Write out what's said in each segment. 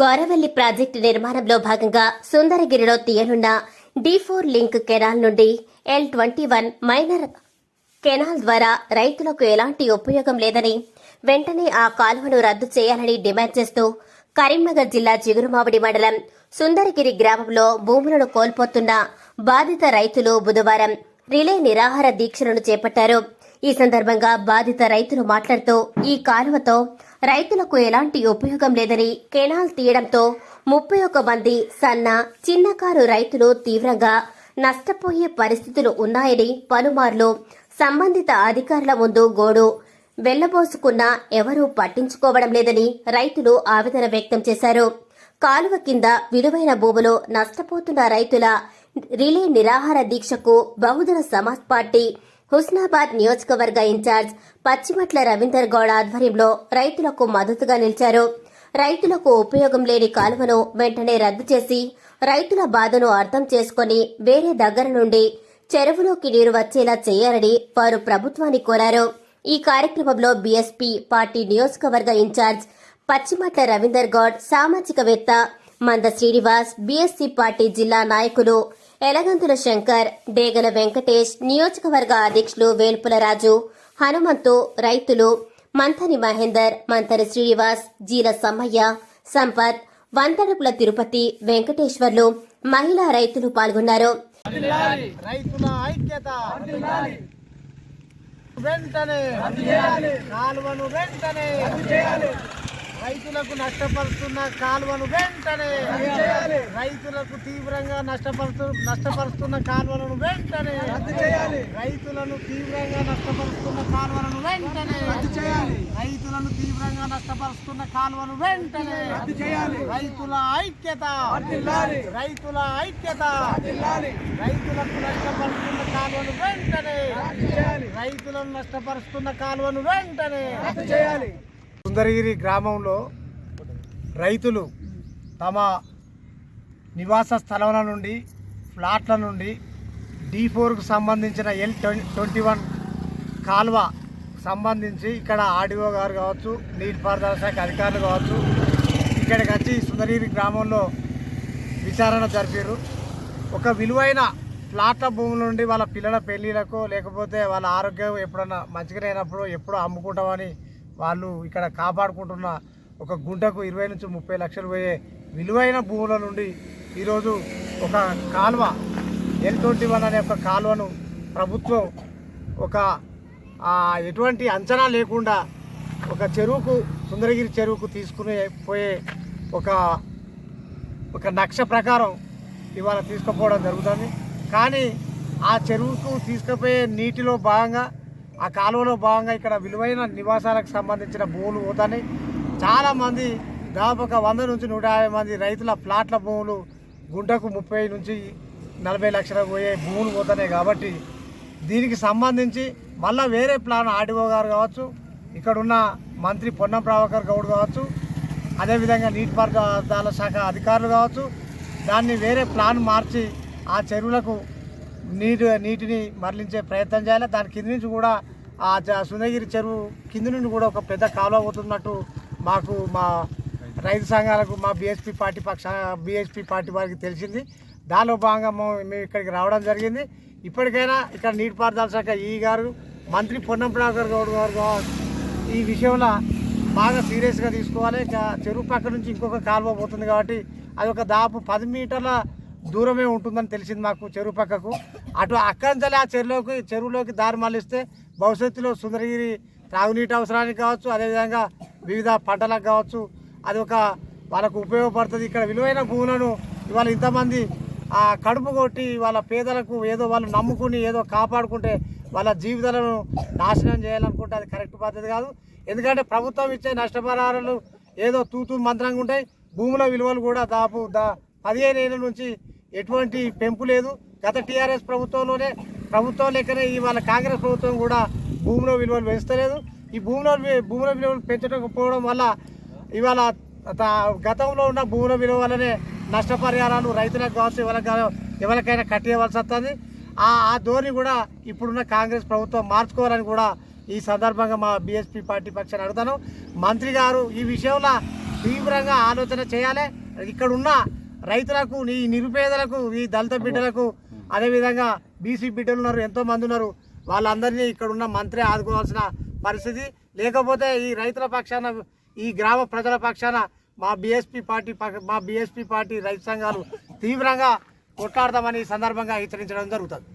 గోరవల్లి project నిర్మాణంలో భాగంగా సుందరగిరిలో తీయనున్న డి ఫోర్ లింక్ కెనాల్ నుండి L twenty one minor canal ద్వారా రైతులకు ఎలాంటి ఉపయోగం లేదని వెంటనే ఆ కాలువను రద్దు చేయాలని డిమాండ్ చేస్తూ కరీంనగర్ జిల్లా చిగురుమామిడి మండలం సుందరగిరి గ్రామంలో భూములను కోల్పోతున్న బాధిత రైతులు బుధవారం రిలే నిరాహార దీక్షలను చేపట్టారు. ఈ సందర్భంగా బాధిత రైతులు మాట్లాడుతూ ఈ కాలువతో రైతులకు ఎలాంటి ఉపయోగం లేదని కెనాల్ తీయడంతో ముప్పై ఒక్క మంది సన్న చిన్నకారు రైతులు తీవ్రంగా నష్టపోయే పరిస్థితులు ఉన్నాయని పలుమార్లు సంబంధిత అధికారుల ముందు గోడు వెళ్ళబోసుకున్నా ఎవరూ పట్టించుకోవడం లేదని రైతులు ఆవేదన వ్యక్తం చేశారు. కాలువ కింద విలువైన భూములు నష్టపోతున్న రైతుల రిలే నిరాహార దీక్షకు బహుజన సమాజ్ పార్టీ హుస్నాబాద్ నియోజకవర్గ ఇన్ఛార్జ్ పచ్చిమట్ల రవీందర్ గౌడ్ ఆధ్వర్యంలో రైతులకు మద్దతుగా నిలిచారు. రైతులకు ఉపయోగం లేని కాలువను వెంటనే రద్దు చేసి రైతుల బాధను అర్థం చేసుకుని వేరే దగ్గర నుండి చెరువులోకి నీరు వచ్చేలా చేయాలని వారు ప్రభుత్వాన్ని కోరారు. ఈ కార్యక్రమంలో బీఎస్పీ పార్టీ నియోజకవర్గ ఇన్ఛార్జ్ పచ్చిమట్ల రవీందర్ గౌడ్ సామాజికవేత్త మంద శ్రీనివాస్ బీఎస్సీ పార్టీ జిల్లా నాయకులు ఎలగంతుల శంకర్ డేగల వెంకటేష్ నియోజకవర్గ అధ్యక్షులు వేల్పుల రాజు హనుమంతు రైతులు మంథని మహేందర్ మంతరి శ్రీనివాస్ జీల సమ్మయ్య సంపత్ వంతడుపుల తిరుపతి వెంకటేశ్వర్లు మహిళా రైతులు పాల్గొన్నారు. రైతుల ఐక్యత. వెంటనే. కాలువను వెంటనే. రైతులకు నష్టపరుస్తున్న కాలువను వెంటనే రైతులకు తీవ్రంగా నష్టపరుస్తు నష్టపరుస్తున్న కాలువలను వెంటనే రైతులను తీవ్రంగా నష్టపరుస్తున్న కాలువలను వెంటనే రైతులను తీవ్రంగా నష్టపరుస్తున్న కాలువను వెంటనే రైతుల ఐక్యత. రైతుల ఐక్యత. రైతులకు నష్టపరుస్తున్న కాలువను వెంటనే రైతులను నష్టపరుస్తున్న కాలువను వెంటనే సుందరగిరి గ్రామంలో రైతులు తమ నివాస స్థలముల నుండి ఫ్లాట్ల నుండి డి ఫోర్కు సంబంధించిన ఎల్ ట్వంటీ వన్ కాల్వ సంబంధించి ఇక్కడ ఆర్డీఓ గారు కావచ్చు నీటిపారుదల శాఖ అధికారులు కావచ్చు ఇక్కడికి వచ్చి సుందరగిరి గ్రామంలో విచారణ జరిపారు. ఒక విలువైన ఫ్లాట్ల భూముల నుండి వాళ్ళ పిల్లల పెళ్ళిళ్ళకు లేకపోతే వాళ్ళ ఆరోగ్యం ఎప్పుడన్నా మంచిగా లేనప్పుడు ఎప్పుడో అమ్ముకుంటామని వాళ్ళు ఇక్కడ కాపాడుకుంటున్న ఒక గుంటకు ఇరవై నుంచి ముప్పై లక్షలు పోయే విలువైన భూముల నుండి ఈరోజు ఒక కాలువ ఎల్ ట్వంటీ వన్ అనే ఒక కాలువను ప్రభుత్వం ఒక ఎటువంటి అంచనా లేకుండా ఒక చెరువుకు సుందరగిరి చెరువుకు తీసుకునే పోయే ఒక ఒక నక్ష ప్రకారం ఇవాళ తీసుకుపోవడం జరుగుతుంది. కానీ ఆ చెరువుకు తీసుకుపోయే నీటిలో భాగంగా ఆ కాలువలో భాగంగా ఇక్కడ విలువైన నివాసాలకు సంబంధించిన భూములు పోతాయి చాలామంది దాదాపు ఒక వంద నుంచి నూట యాభై మంది రైతుల ప్లాట్ల భూములు గుంటకు ముప్పై నుంచి నలభై లక్షల పోయే భూములు పోతున్నాయి కాబట్టి దీనికి సంబంధించి మళ్ళీ వేరే ప్లాన్ ఆర్డీఓ గారు కావచ్చు ఇక్కడున్న మంత్రి పొన్నం ప్రభాకర్ గౌడ్ కావచ్చు అదేవిధంగా నీటిపారుదల శాఖ అధికారులు కావచ్చు దాన్ని వేరే ప్లాన్ మార్చి ఆ చెరువులకు నీటి నీటిని మరలించే ప్రయత్నం చేయాలి. దాని కింద నుంచి కూడా ఆ సుందగిరి చెరువు కింద నుండి కూడా ఒక పెద్ద కాలువ పోతున్నట్టు మాకు మా రైతు సంఘాలకు మా బీఎస్పీ పార్టీ పక్ష బీఎస్పీ పార్టీ వారికి తెలిసింది. దానిలో భాగంగా మేము ఇక్కడికి రావడం జరిగింది. ఇప్పటికైనా ఇక్కడ నీటిపారుదల శాఖ ఈ గారు మంత్రి పొన్నం ప్రభాకర్ గౌడ్ గారు ఈ విషయంలో బాగా సీరియస్గా తీసుకోవాలి. ఇంకా చెరువు పక్క నుంచి ఇంకొక కాలువ పోతుంది కాబట్టి అది ఒక దాపు పది మీటర్ల దూరమే ఉంటుందని తెలిసింది మాకు చెరువు పక్కకు. అటు అక్కడి నుంచి ఆ చెరువులోకి చెరువులోకి దారి మళ్ళిస్తే భవిష్యత్తులో సుందరగిరి తాగునీటి అవసరానికి కావచ్చు అదేవిధంగా వివిధ పంటలకు కావచ్చు అది ఒక వాళ్ళకు ఉపయోగపడుతుంది. ఇక్కడ విలువైన భూములను ఇవాళ ఇంతమంది ఆ కడుపు కొట్టి వాళ్ళ పేదలకు ఏదో వాళ్ళు నమ్ముకుని ఏదో కాపాడుకుంటే వాళ్ళ జీవితాలను నాశనం చేయాలనుకుంటే అది కరెక్ట్ పద్ధతి కాదు. ఎందుకంటే ప్రభుత్వం ఇచ్చే నష్టపరిహారాలు ఏదో తూతూ మంత్రంగా ఉంటాయి. భూముల విలువలు కూడా దాపు దా పదిహేను ఏళ్ళ నుంచి ఎటువంటి పెంపు లేదు. గత టీఆర్ఎస్ ప్రభుత్వంలోనే ప్రభుత్వం లెక్కనే ఇవాళ కాంగ్రెస్ ప్రభుత్వం కూడా భూమిలో విలువలు పెంచలేదు. ఈ భూమిలో భూముల విలువలు పెంచకపోవడం వల్ల ఇవాళ త- గతంలో ఉన్న భూముల విలువ వల్లనే నష్టపరిహారాలు రైతులకు కావచ్చు ఎవరికి ఎవరికైనా కట్టేయవలసి వస్తుంది. ఆ ఆ ధోరణి కూడా ఇప్పుడున్న కాంగ్రెస్ ప్రభుత్వం మార్చుకోవాలని కూడా ఈ సందర్భంగా మా బీఎస్పీ పార్టీ పక్షాన్ని అడుగుతాను. మంత్రి గారు ఈ విషయంలో తీవ్రంగా ఆలోచన చేయాలి. ఇక్కడున్న రైతులకు ఈ నిరుపేదలకు ఈ దళిత బిడ్డలకు అదేవిధంగా బీసీ బిడ్డలు ఉన్నారు ఎంతో మంది ఉన్నారు వాళ్ళందరినీ ఇక్కడ ఉన్న మంత్రి ఆదుకోవాల్సిన పరిస్థితి. లేకపోతే ఈ రైతుల పక్షాన ఈ గ్రామ ప్రజల పక్షాన మా బీఎస్పీ పార్టీ పక్ష- మా బీఎస్పీ పార్టీ రైతు సంఘాలు తీవ్రంగా కొట్లాడతామని ఈ సందర్భంగా హెచ్చరించడం జరుగుతుంది.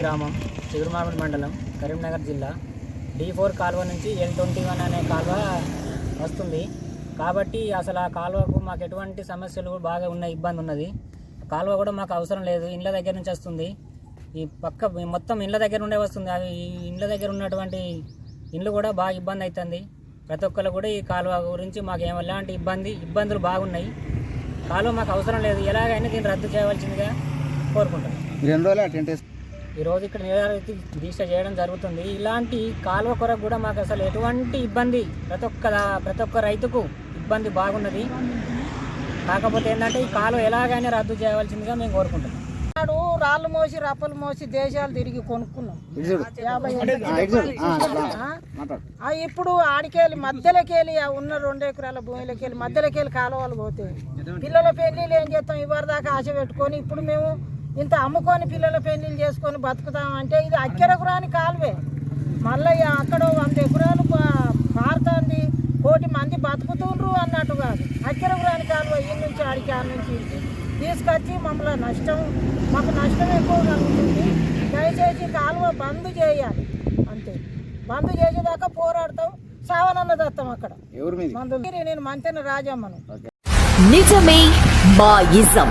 గ్రామం చిగురుమామిడి మండలం కరీంనగర్ జిల్లా. డి ఫోర్ కాలువ నుంచి ఎల్ ట్వంటీ వన్ అనే కాలువ వస్తుంది. కాబట్టి అసలు ఆ కాలువకు మాకు ఎటువంటి సమస్యలు కూడా బాగా ఉన్న ఇబ్బంది ఉన్నది. కాలువ కూడా మాకు అవసరం లేదు. ఇండ్ల దగ్గర నుంచి వస్తుంది. ఈ పక్క మొత్తం ఇండ్ల దగ్గర నుండే వస్తుంది. అవి ఇండ్ల దగ్గర ఉన్నటువంటి ఇండ్లు కూడా బాగా ఇబ్బంది అవుతుంది ప్రతి ఒక్కరు కూడా ఈ కాలువ గురించి మాకు ఏం ఎలాంటి ఇబ్బంది ఇబ్బందులు బాగున్నాయి. కాలువ మాకు అవసరం లేదు. ఎలాగైనా దీన్ని రద్దు చేయవలసిందిగా కోరుకుంటాను రెండు రోజులు అటెండ్ ఈ రోజు ఇక్కడ నిరాహార దీక్ష చేయడం జరుగుతుంది. ఇలాంటి కాలువ కొరకు కూడా మాకు అసలు ఎటువంటి ఇబ్బంది ప్రతి ఒక్క ప్రతి ఒక్క రైతుకు ఇబ్బంది బాగున్నది. కాకపోతే ఏంటంటే ఈ కాలువ ఎలాగైనా రద్దు చేయవలసిందిగా మేము కోరుకుంటున్నాం. నాడు రాళ్ళు మోసి రప్పలు మోసి దేశాలు తిరిగి కొనుక్కున్నాం. యాభై ఇప్పుడు ఆడికెళ్ళి మధ్యలోకి ఉన్న రెండు ఎకరాల భూమిలోకి వెళ్ళి మధ్యలోకి వెళ్ళి కాలువలు పోతే పిల్లల పెళ్ళిళ్ళు ఏం చేస్తాం? ఇవరి దాకా ఆశ పెట్టుకొని ఇప్పుడు మేము ఇంత అమ్ముకొని పిల్లల పెళ్ళిళ్ళు చేసుకొని బతుకుతాం అంటే ఇది అక్కెరకురాని కాలువే. మళ్ళీ అక్కడ వంద ఎకరాలు పారుతుంది. కోటి మంది బతుకుతుండ్రు అన్నట్టు కాదు. అక్కెరకురాని కాలువ ఈ నుంచి ఆడికి ఆ నుంచి. తీసుకొచ్చి మమ్మల్ని నష్టం మాకు నష్టం ఎక్కువ కలుగుతుంది. దయచేసి కాలువ బంద్ చేయాలి. అంతే. బంద్ చేసేదాకా పోరాడతాం. సావనన్న దత్తం అక్కడ. ఎవరి మీద? మందులు నేను మంతెన రాజమ్మను. నిజమే మా ఇజం